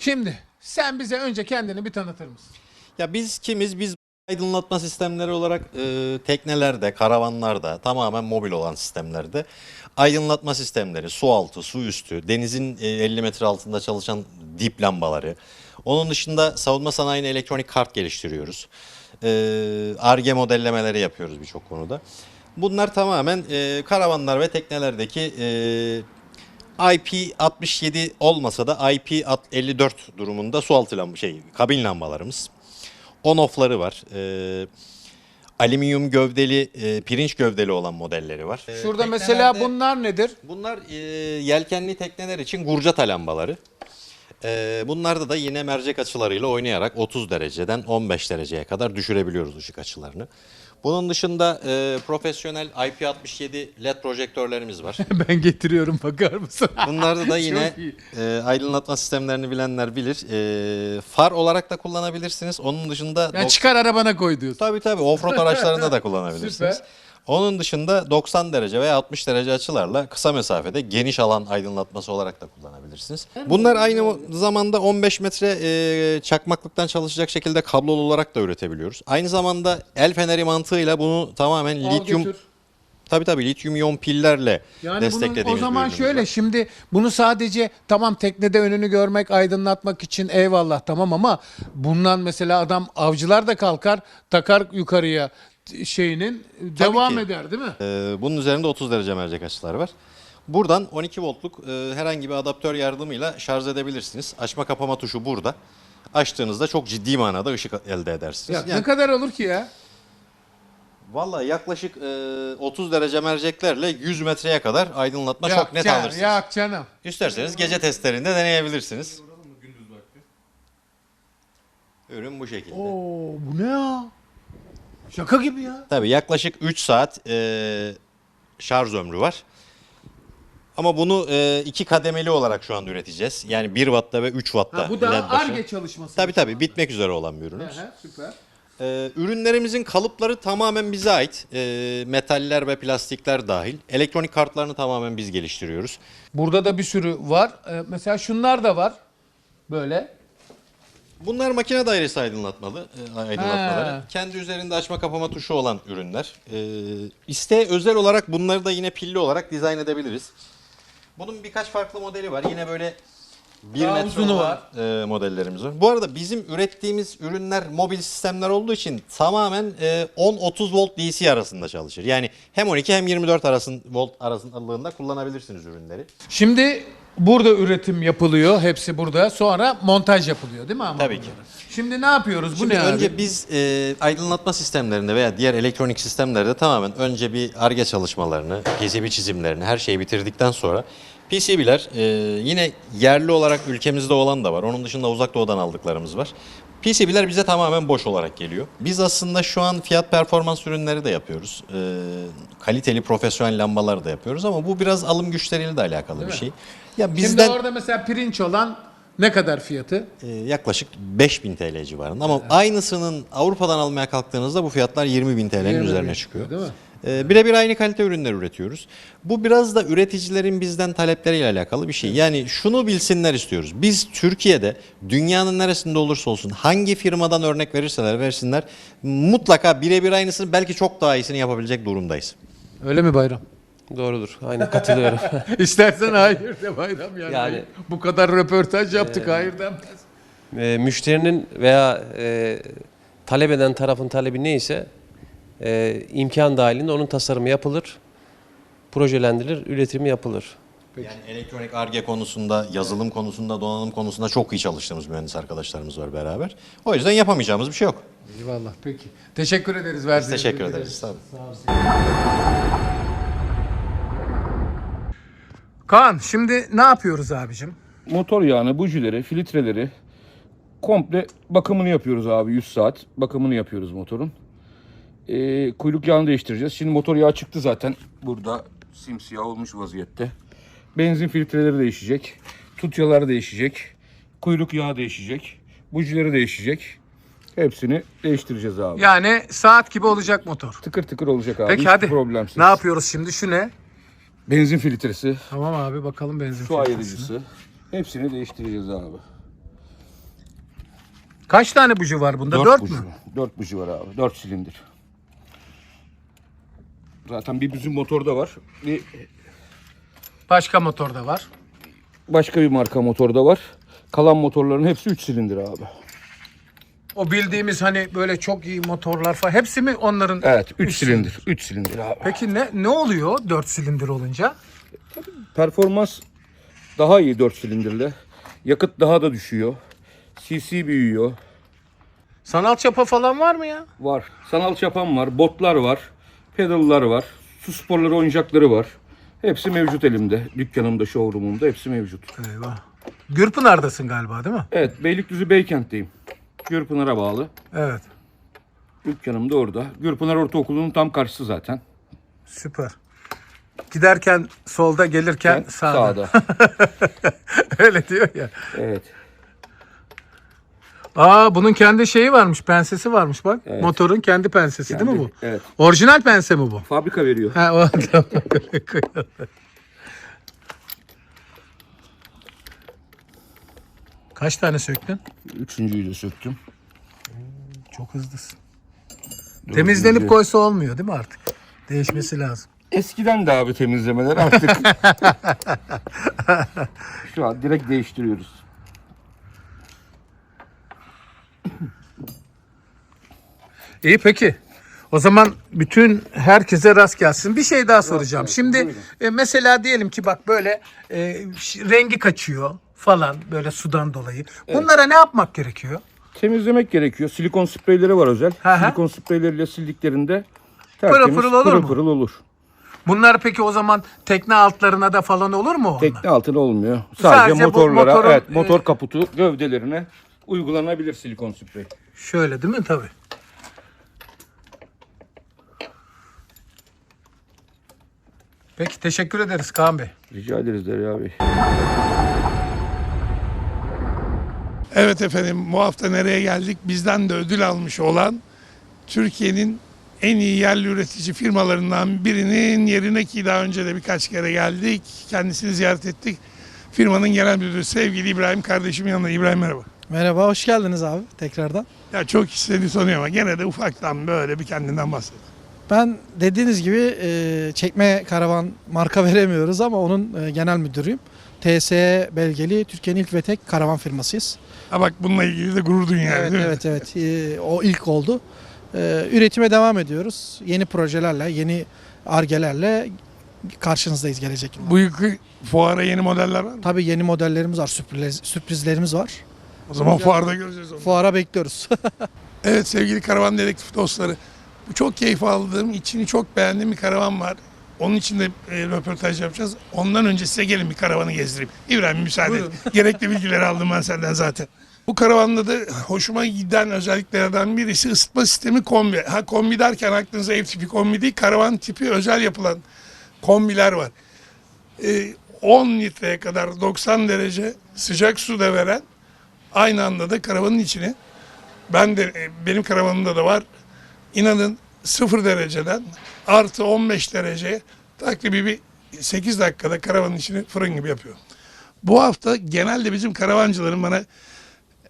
Şimdi sen bize önce kendini bir tanıtır mısın? Ya biz kimiz? Biz aydınlatma sistemleri olarak e, teknelerde, karavanlarda, tamamen mobil olan sistemlerde aydınlatma sistemleri, su altı, su üstü, denizin e, 50 metre altında çalışan dip lambaları. Onun dışında savunma sanayine elektronik kart geliştiriyoruz. E, Arge modellemeleri yapıyoruz birçok konuda. Bunlar tamamen e, karavanlar ve teknelerdeki e, IP67 olmasa da IP54 durumunda su altı lamba şey kabin lambalarımız. On-off'ları var. Ee, alüminyum gövdeli, e, pirinç gövdeli olan modelleri var. Ee, Şurada mesela teknelerde- bunlar nedir? Bunlar e, yelkenli tekneler için gurcata lambaları. Ee, bunlarda da yine mercek açılarıyla oynayarak 30 dereceden 15 dereceye kadar düşürebiliyoruz ışık açılarını. Bunun dışında e, profesyonel IP67 LED projektörlerimiz var. ben getiriyorum bakar mısın? Bunlarda da yine e, aydınlatma sistemlerini bilenler bilir. E, far olarak da kullanabilirsiniz. Onun dışında Ya dok- çıkar arabana koy diyorsun. tabii tabii offroad araçlarında da kullanabilirsiniz. Süper. Onun dışında 90 derece veya 60 derece açılarla kısa mesafede geniş alan aydınlatması olarak da kullanabilirsiniz. Bunlar aynı zamanda 15 metre e, çakmaklıktan çalışacak şekilde kablolu olarak da üretebiliyoruz. Aynı zamanda el feneri mantığıyla bunu tamamen Al lityum götür. tabii tabii lityum iyon pillerle Yani bunun, desteklediğimiz o bir zaman şöyle var. şimdi bunu sadece tamam teknede önünü görmek, aydınlatmak için eyvallah tamam ama bundan mesela adam avcılar da kalkar takar yukarıya şeyinin devam ki. eder değil mi? Ee, bunun üzerinde 30 derece mercek açıları var. Buradan 12 voltluk e, herhangi bir adaptör yardımıyla şarj edebilirsiniz. Açma kapama tuşu burada. Açtığınızda çok ciddi manada ışık elde edersiniz. Ya, ne Yani, kadar olur ki ya? vallahi yaklaşık e, 30 derece merceklerle 100 metreye kadar aydınlatma Yak çok net can- alırsınız. Yak canım. İsterseniz gece testlerinde deneyebilirsiniz. Ürün bu şekilde. Oo bu ne ya? Şaka gibi ya. Tabii yaklaşık 3 saat e, şarj ömrü var. Ama bunu e, iki kademeli olarak şu anda üreteceğiz. Yani 1 wattta ve 3 wattta. Ha, bu da LED başı. ARGE çalışması. Tabii tabii bitmek üzere olan bir ürünümüz. Süper. Ee, ürünlerimizin kalıpları tamamen bize ait. Ee, metaller ve plastikler dahil. Elektronik kartlarını tamamen biz geliştiriyoruz. Burada da bir sürü var. Ee, mesela şunlar da var. Böyle. Bunlar makine dairesi aydınlatmalı, e, aydınlatmaları. Ha. Kendi üzerinde açma kapama tuşu olan ürünler. Ee, isteğe özel olarak bunları da yine pilli olarak dizayn edebiliriz. Bunun birkaç farklı modeli var. Yine böyle bir Daha metre uzunu olan, e, modellerimiz var. Bu arada bizim ürettiğimiz ürünler mobil sistemler olduğu için tamamen e, 10-30 volt DC arasında çalışır. Yani hem 12 hem 24 arasın, volt arasında kullanabilirsiniz ürünleri. Şimdi burada üretim yapılıyor. Hepsi burada. Sonra montaj yapılıyor değil mi ama? Tabii ki. Şimdi ne yapıyoruz? Bu Şimdi ne önce abi? biz e, aydınlatma sistemlerinde veya diğer elektronik sistemlerde tamamen önce bir ARGE çalışmalarını, PCB çizimlerini her şeyi bitirdikten sonra PCB'ler e, yine yerli olarak ülkemizde olan da var. Onun dışında uzak doğudan aldıklarımız var. PCB'ler bize tamamen boş olarak geliyor. Biz aslında şu an fiyat performans ürünleri de yapıyoruz. E, kaliteli profesyonel lambalar da yapıyoruz ama bu biraz alım güçleriyle de alakalı bir mi? şey. Ya Şimdi bizden orada mesela pirinç olan ne kadar fiyatı? e, yaklaşık 5000 TL civarında ama aynısının Avrupa'dan almaya kalktığınızda bu fiyatlar 20.000 TL'nin 20.000 üzerine çıkıyor. değil mi? E, birebir aynı kalite ürünler üretiyoruz. Bu biraz da üreticilerin bizden talepleriyle alakalı bir şey. Yani şunu bilsinler istiyoruz. Biz Türkiye'de dünyanın neresinde olursa olsun hangi firmadan örnek verirseler versinler mutlaka birebir aynısını belki çok daha iyisini yapabilecek durumdayız. Öyle mi Bayram? Doğrudur. Aynen katılıyorum. İstersen hayır de Bayram yani. Yani- Bu kadar röportaj yaptık hayır denmez. E, müşterinin veya e, talep eden tarafın talebi neyse e, imkan dahilinde onun tasarımı yapılır, projelendirilir, üretimi yapılır. Yani elektronik arge konusunda, yazılım konusunda, donanım konusunda çok iyi çalıştığımız mühendis arkadaşlarımız var beraber. O yüzden yapamayacağımız bir şey yok. Eyvallah peki. Teşekkür ederiz verdiğiniz Teşekkür ederiz. için. Tabii. Kaan şimdi ne yapıyoruz abicim? motor yağını, bujileri, filtreleri komple bakımını yapıyoruz abi 100 saat. Bakımını yapıyoruz motorun. Ee, kuyruk yağını değiştireceğiz. Şimdi motor yağı çıktı zaten. Burada simsiyah olmuş vaziyette. Benzin filtreleri değişecek. Tutyalar değişecek. Kuyruk yağı değişecek. Bujileri değişecek. Hepsini değiştireceğiz abi. Yani saat gibi olacak motor. Tıkır tıkır olacak abi. Peki Hiç hadi. problemsiz. Ne yapıyoruz şimdi? Şu ne? Benzin filtresi, Tamam abi bakalım benzin su filtresine. ayırıcısı. Hepsini değiştireceğiz abi. Kaç tane buji var bunda? Dört 4 buji mü? var. Dört buji var abi. Dört silindir. Zaten bir bizim motorda var. Bir Başka motorda var. başka bir marka motorda var. Kalan motorların hepsi 3 silindir abi. O bildiğimiz hani böyle çok iyi motorlar falan hepsi mi onların? Evet 3 Üç silindir. 3 silindir abi. Peki ne ne oluyor 4 silindir olunca? Performans daha iyi 4 silindirle. Yakıt daha da düşüyor. CC büyüyor. Sanal çapa falan var mı ya? Var. Sanal çapan var. Botlar var. Pedallar var. Su sporları oyuncakları var. Hepsi mevcut elimde. Dükkanımda, showroomumda hepsi mevcut. Eyvah. Gürpınar'dasın galiba değil mi? Evet Beylikdüzü Beykent'teyim. Gürpınar'a bağlı. Evet. Dükkanım da orada. Gürpınar Ortaokulu'nun tam karşısı zaten. Süper. Giderken solda gelirken Ben sağda. sağda. Öyle diyor ya. evet. Aa bunun kendi şeyi varmış, pensesi varmış bak. Evet. Motorun kendi pensesi değil mi bu? Evet. Orijinal pense mi bu? Fabrika veriyor. Ha o tamam. Öyle koyalım. Kaç tane söktün? Üçüncüyü de söktüm. Çok hızlısın. Temizlenip koysa olmuyor değil mi artık? Değişmesi lazım. Eskiden de abi temizlemeler artık. Şu an direkt değiştiriyoruz. İyi peki. O zaman bütün herkese rast gelsin. Bir şey daha soracağım. Şimdi e, mesela diyelim ki bak böyle e, rengi kaçıyor falan böyle sudan dolayı. Bunlara ne yapmak gerekiyor? Temizlemek gerekiyor. Silikon spreyleri var özel. Hı hı. Silikon spreyleriyle sildiklerinde tertemiz, pırıl olur pırıl mu? pırıl olur. Bunlar peki o zaman tekne altlarına da falan olur mu onlar? Tekne altına olmuyor. Sadece, Sadece bu motorlara, motorun, evet, e, motor kaputu gövdelerine uygulanabilir silikon sprey. Şöyle değil mi? Tabii. Peki teşekkür ederiz Kaan Bey. Rica ederiz Derya Bey. Evet efendim bu hafta nereye geldik? Bizden de ödül almış olan Türkiye'nin en iyi yerli üretici firmalarından birinin yerine ki daha önce de birkaç kere geldik. Kendisini ziyaret ettik. Firmanın genel müdürü sevgili İbrahim kardeşimin yanında. İbrahim merhaba. Merhaba, hoş geldiniz abi tekrardan. Ya çok seni tanıyor ama gene de ufaktan böyle bir kendinden bahset. Ben dediğiniz gibi e, çekme karavan marka veremiyoruz ama onun e, genel müdürüyüm. TSE belgeli Türkiye'nin ilk ve tek karavan firmasıyız. Ha bak bununla ilgili de gurur duyun yani evet, değil mi? evet, evet. E, o ilk oldu. E, üretime devam ediyoruz. Yeni projelerle, yeni argelerle karşınızdayız gelecek yıl. Bu yılki fuara yeni modeller var mı? Tabii yeni modellerimiz var, sürpriz, sürprizlerimiz var. O zaman fuarda göreceğiz onu. Fuara bekliyoruz. Evet sevgili karavan dedektif dostları. Bu çok keyif aldığım, içini çok beğendiğim bir karavan var. Onun için de e, röportaj yapacağız. Ondan önce size gelin bir karavanı gezdireyim. İbrahim müsaade et. Gerekli bilgileri aldım ben senden zaten. Bu karavanda da hoşuma giden özelliklerden birisi ısıtma sistemi kombi. Ha kombi derken aklınıza ev tipi kombi değil, karavan tipi özel yapılan kombiler var. E, 10 litreye kadar 90 derece sıcak su da veren aynı anda da karavanın içine ben de e, benim karavanımda da var. İnanın 0 dereceden artı 15 derece takribi bir 8 dakikada karavanın içini fırın gibi yapıyor. Bu hafta genelde bizim karavancıların bana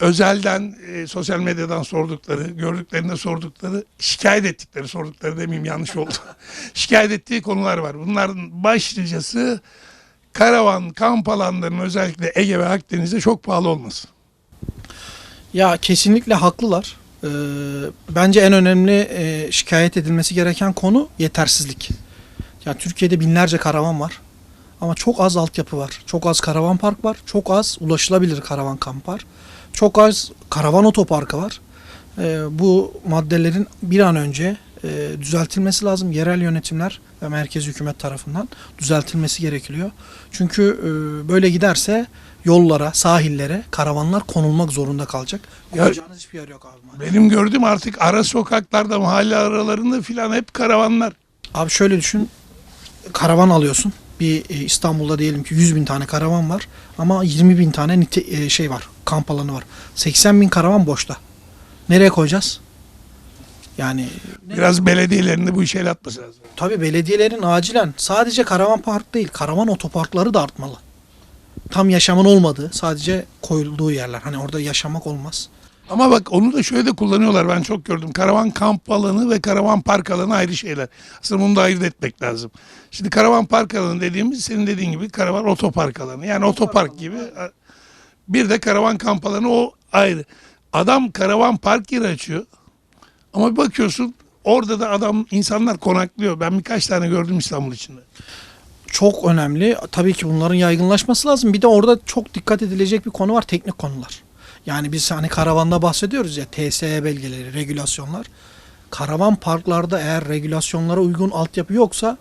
özelden, e, sosyal medyadan sordukları, gördüklerinde sordukları, şikayet ettikleri, sordukları demeyeyim yanlış oldu. şikayet ettiği konular var. Bunların başlıcası karavan, kamp alanlarının özellikle Ege ve Akdeniz'de çok pahalı olması. Ya kesinlikle haklılar. Ee, bence en önemli e, şikayet edilmesi gereken konu yetersizlik. Ya Türkiye'de binlerce karavan var. Ama çok az altyapı var. Çok az karavan park var. Çok az ulaşılabilir karavan kamp var. Çok az karavan otoparkı var. Ee, bu maddelerin bir an önce e, düzeltilmesi lazım. Yerel yönetimler ve merkez hükümet tarafından düzeltilmesi gerekiyor. Çünkü e, böyle giderse yollara, sahillere karavanlar konulmak zorunda kalacak. Koyacağınız hiçbir yer yok abi. Benim gördüğüm artık ara sokaklarda, mahalle aralarında filan hep karavanlar. Abi şöyle düşün. Karavan alıyorsun. Bir e, İstanbul'da diyelim ki 100 bin tane karavan var. Ama 20 bin tane nite- e, şey var. Kamp alanı var. 80 bin karavan boşta. Nereye koyacağız? Yani Biraz belediyelerin de bu işe el atması lazım. tabii belediyelerin acilen sadece karavan park değil, karavan otoparkları da artmalı. Tam yaşamın olmadığı, sadece koyulduğu yerler. Hani orada yaşamak olmaz. Ama bak onu da şöyle de kullanıyorlar ben çok gördüm. Karavan kamp alanı ve karavan park alanı ayrı şeyler. Aslında bunu da ayırt etmek lazım. Şimdi karavan park alanı dediğimiz senin dediğin gibi karavan otopark alanı. Yani otopark gibi. Bir de karavan kamp alanı o ayrı. Adam karavan park yeri açıyor. Ama bir bakıyorsun orada da adam insanlar konaklıyor. Ben birkaç tane gördüm İstanbul içinde. Çok önemli. Tabii ki bunların yaygınlaşması lazım. Bir de orada çok dikkat edilecek bir konu var. Teknik konular. Yani biz hani karavanda bahsediyoruz ya TSE belgeleri, regülasyonlar. Karavan parklarda eğer regülasyonlara uygun altyapı yoksa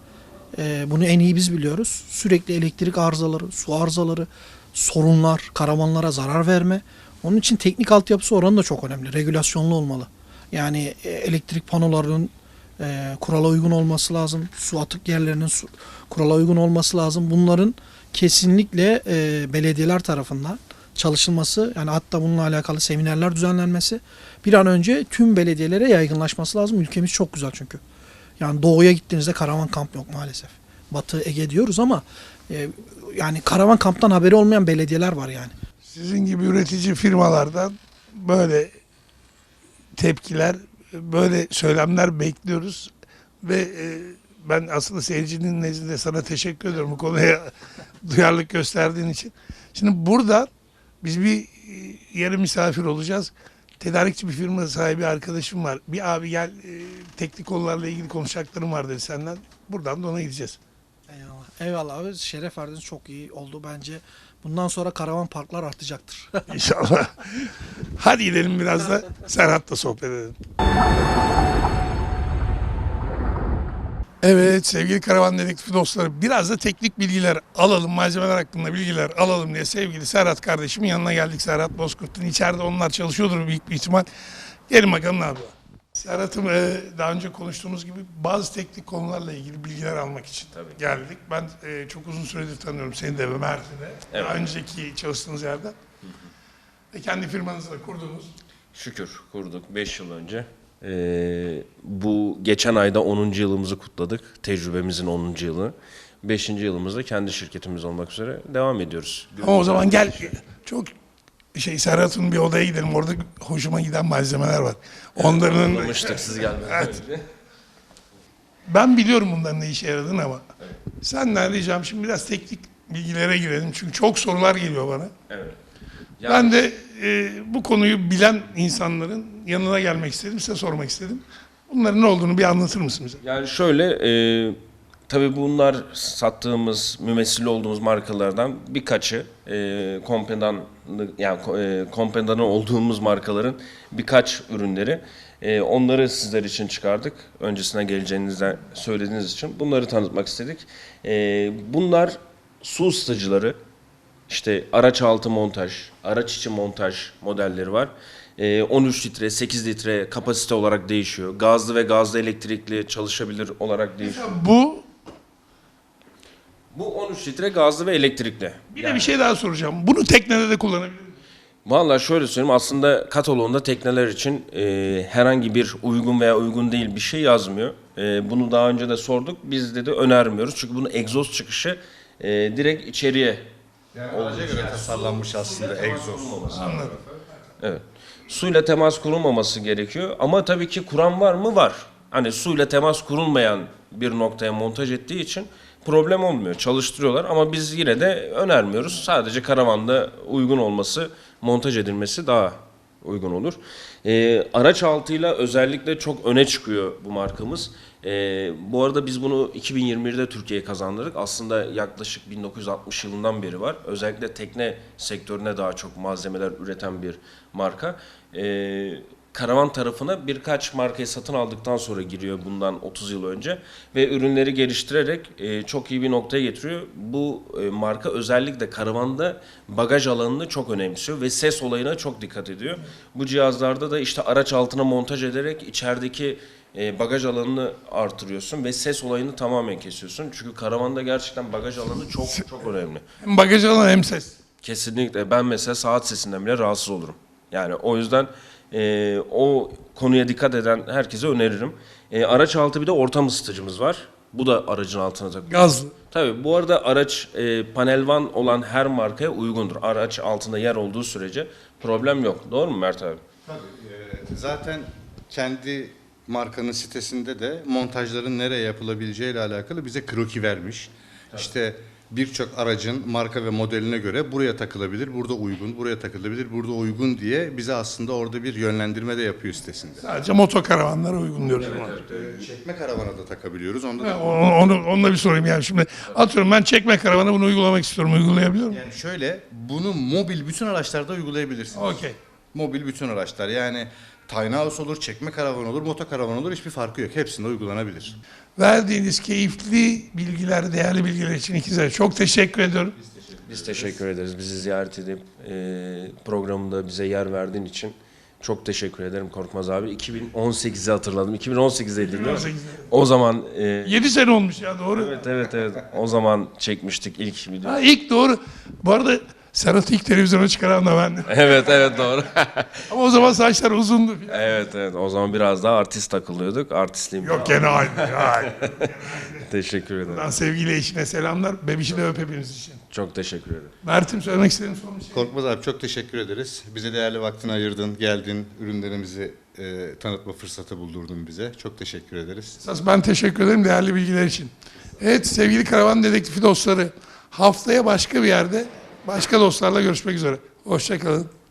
e, bunu en iyi biz biliyoruz. Sürekli elektrik arızaları, su arızaları, sorunlar, karavanlara zarar verme. Onun için teknik altyapısı oranı da çok önemli. Regülasyonlu olmalı. Yani e, elektrik panolarının e, kurala uygun olması lazım. Su atık yerlerinin su, kurala uygun olması lazım. Bunların kesinlikle e, belediyeler tarafından çalışılması yani hatta bununla alakalı seminerler düzenlenmesi bir an önce tüm belediyelere yaygınlaşması lazım. Ülkemiz çok güzel çünkü. Yani doğuya gittiğinizde karavan kamp yok maalesef. Batı Ege diyoruz ama e, yani karavan kamptan haberi olmayan belediyeler var yani. Sizin gibi üretici firmalardan böyle tepkiler, böyle söylemler bekliyoruz ve e, ben aslında seyircinin nezdinde sana teşekkür ediyorum bu konuya duyarlılık gösterdiğin için. Şimdi burada biz bir yere misafir olacağız. Tedarikçi bir firma sahibi arkadaşım var. Bir abi gel e, teknik konularla ilgili konuşacaklarım var dedi senden. Buradan da ona gideceğiz. Eyvallah. Eyvallah abi şeref verdiniz çok iyi oldu bence. Bundan sonra karavan parklar artacaktır. İnşallah. Hadi gidelim biraz da Serhat'la sohbet edelim. Evet sevgili karavan dedektifi dostları biraz da teknik bilgiler alalım, malzemeler hakkında bilgiler alalım diye sevgili Serhat kardeşimin yanına geldik. Serhat Bozkurt'un içeride onlar çalışıyordur büyük bir ihtimal. Gelin bakalım ne yapıyor. Serhat'ım e, daha önce konuştuğumuz gibi bazı teknik konularla ilgili bilgiler almak için geldik. Ben e, çok uzun süredir tanıyorum seni de ve Mert'i de. Daha önceki çalıştığınız yerden. Ve kendi firmanızı da kurdunuz. Şükür kurduk 5 yıl önce. Ee, bu geçen ayda 10. yılımızı kutladık. Tecrübemizin 10. yılı. 5. yılımızda kendi şirketimiz olmak üzere devam ediyoruz. Ama o zaman gel çok şey Serhat'ın bir odaya gidelim. Orada hoşuma giden malzemeler var. Onların Anlamıştık siz gelmeden Evet. önce. ben biliyorum bunların ne işe yaradığını ama senden ricam şimdi biraz teknik bilgilere girelim. Çünkü çok sorular geliyor bana. Evet. Ben de e, bu konuyu bilen insanların yanına gelmek istedim. Size sormak istedim. Bunların ne olduğunu bir anlatır mısın bize? Yani şöyle, e, tabii bunlar sattığımız, mümessil olduğumuz markalardan birkaçı, e, kompedan, yani e, kompedanı olduğumuz markaların birkaç ürünleri. E, onları sizler için çıkardık. Öncesine geleceğinizden söylediğiniz için bunları tanıtmak istedik. E, bunlar su ısıtıcıları, işte araç altı montaj, araç içi montaj modelleri var. Ee, 13 litre, 8 litre kapasite olarak değişiyor. Gazlı ve gazlı elektrikli çalışabilir olarak değişiyor. Bu Bu 13 litre gazlı ve elektrikli. bir de bir şey daha soracağım. Bunu teknede de kullanabilir miyim? Vallahi şöyle söyleyeyim aslında kataloğunda tekneler için e, herhangi bir uygun veya uygun değil bir şey yazmıyor. E, bunu daha önce de sorduk. Biz de de önermiyoruz. Çünkü bunun egzoz çıkışı e, direkt içeriye Araca göre tasarlanmış aslında egzoz. Anladım. Evet. Suyla temas kurulmaması gerekiyor ama tabii ki kuran var mı? Var. Hani suyla temas kurulmayan bir noktaya montaj ettiği için problem olmuyor. Çalıştırıyorlar ama biz yine de önermiyoruz. Sadece karavanda uygun olması, montaj edilmesi daha uygun olur. Ee, araç altıyla özellikle çok öne çıkıyor bu markamız. Ee, bu arada biz bunu 2021'de Türkiye'ye kazandırdık. Aslında yaklaşık 1960 yılından beri var. Özellikle tekne sektörüne daha çok malzemeler üreten bir marka. Ee, karavan tarafına birkaç markayı satın aldıktan sonra giriyor bundan 30 yıl önce ve ürünleri geliştirerek e, çok iyi bir noktaya getiriyor. Bu e, marka özellikle karavanda bagaj alanını çok önemsiyor ve ses olayına çok dikkat ediyor. Bu cihazlarda da işte araç altına montaj ederek içerideki e, bagaj alanını artırıyorsun ve ses olayını tamamen kesiyorsun. Çünkü karavanda gerçekten bagaj alanı çok çok önemli. Hem bagaj alan hem ses. Kesinlikle. Ben mesela saat sesinden bile rahatsız olurum. Yani o yüzden e, o konuya dikkat eden herkese öneririm. E, araç altı bir de ortam ısıtıcımız var. Bu da aracın altına takılıyor. Gazlı. Tabii bu arada araç e, panel van olan her markaya uygundur. Araç altında yer olduğu sürece problem yok. Doğru mu Mert abi? Zaten kendi markanın sitesinde de montajların nereye yapılabileceği ile alakalı bize kroki vermiş. İşte birçok aracın marka ve modeline göre buraya takılabilir, burada uygun, buraya takılabilir, burada uygun diye bize aslında orada bir yönlendirme de yapıyor sitesinde. Sadece motokaravanlara uygun diyoruz. ama. Çekme karavana da takabiliyoruz. Onda da Onu, onu, onunla bir sorayım yani şimdi. Atıyorum ben çekme karavana bunu uygulamak istiyorum. Uygulayabiliyor muyum? yani şöyle bunu mobil bütün araçlarda uygulayabilirsiniz. Okey. Mobil bütün araçlar yani tiny house olur, çekme karavan olur, motokaravan olur hiçbir farkı yok. Hepsinde uygulanabilir. Verdiğiniz keyifli bilgiler, değerli bilgiler için ikinize çok teşekkür ediyorum. Biz teşekkür ederiz. Bizi ziyaret edip e, programında bize yer verdiğin için çok teşekkür ederim Korkmaz abi. 2018'i hatırladım. 2018'deydi değil mi? 2018'de. O zaman e, 7 sene olmuş ya doğru. evet evet evet. O zaman çekmiştik ilk video. Ha, ilk doğru. Bu arada Serhat'ı ilk televizyona çıkaran da bendim. Evet evet doğru. Ama o zaman saçlar uzundu. falan. evet evet. O zaman biraz daha artist takılıyorduk. Artistliğim. Yok gene aynı. Aynı. Teşekkür ederim. Buradan sevgili eşine selamlar. Bebişi de öp hepimiz için. Çok teşekkür ederim. Mert'im söylemek istediğin son bir şey. Korkmaz abi çok teşekkür ederiz. Bize değerli vaktini ayırdın, geldin, ürünlerimizi e, tanıtma fırsatı buldurdun bize. Çok teşekkür ederiz. Esas ben teşekkür ederim değerli bilgiler için. Evet sevgili karavan dedektifi dostları haftaya başka bir yerde başka dostlarla görüşmek üzere. Hoşçakalın.